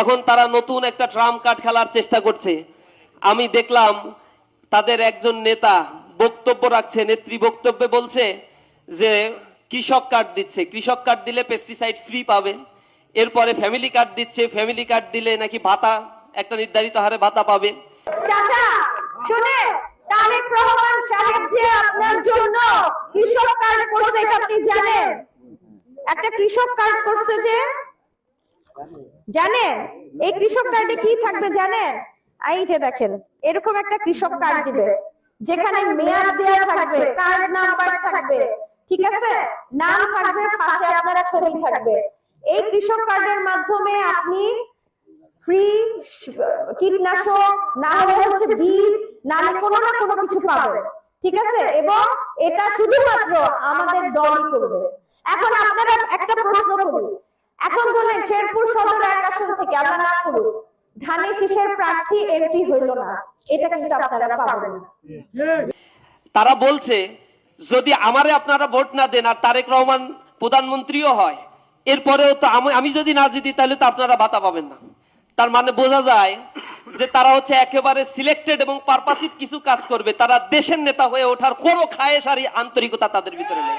এখন তারা নতুন একটা ট্রাম কার্ড খেলার চেষ্টা করছে। আমি দেখলাম তাদের একজন নেতা বক্তব্য রাখছে, নেত্রী বক্তব্যে বলছে যে, কৃষক কার্ড দিচ্ছে। কৃষক কার্ড দিলে পেস্টিসাইড ফ্রি পাবে। এরপরে ফ্যামিলি কার্ড দিচ্ছে। ফ্যামিলি কার্ড দিলে নাকি ভাতা, একটা নির্ধারিত হারে ভাতা পাবে। একটা কৃষক কার্ড করছে যে জানেন? এই কৃষক কার্ডে কি থাকবে জানেন? এই যে দেখেন এরকম একটা কৃষক কার্ড দিবে যেখানে মেয়াদ দেওয়া থাকবে কার্ড নাম্বার থাকবে ঠিক আছে? নাম থাকবে পাশে আপনার ছবি থাকবে। এই কৃষক কার্ডের মাধ্যমে আপনি ফ্রি কীটনাশক না হলে হচ্ছে বীজ না হলে কোনো না কোনো কিছু পাবে ঠিক আছে? এবং এটা শুধুমাত্র আমাদের দলই করবে। এখন আপনারা একটা বলেন শেরপুর সদর এক আসন থেকে আমরা না করুন ধানের শীষের প্রার্থী এমপি হইল না। এটা কিন্তু আপনারা পাবেন না। তারা বলছে, যদি আমারে আপনারা ভোট না দেন আর তারেক রহমান প্রধানমন্ত্রীও হয়, এরপরেও তো আমি আমি যদি না জিতি, তাহলে তো আপনারা ভাতা পাবেন না। তার মানে বোঝা যায় যে তারা হচ্ছে একেবারে সিলেক্টেড এবং পারপাসিভ কিছু কাজ করবে। তারা দেশের নেতা হয়ে ওঠার কোনো খায়েশ আর আন্তরিকতা তাদের ভিতরে নেই।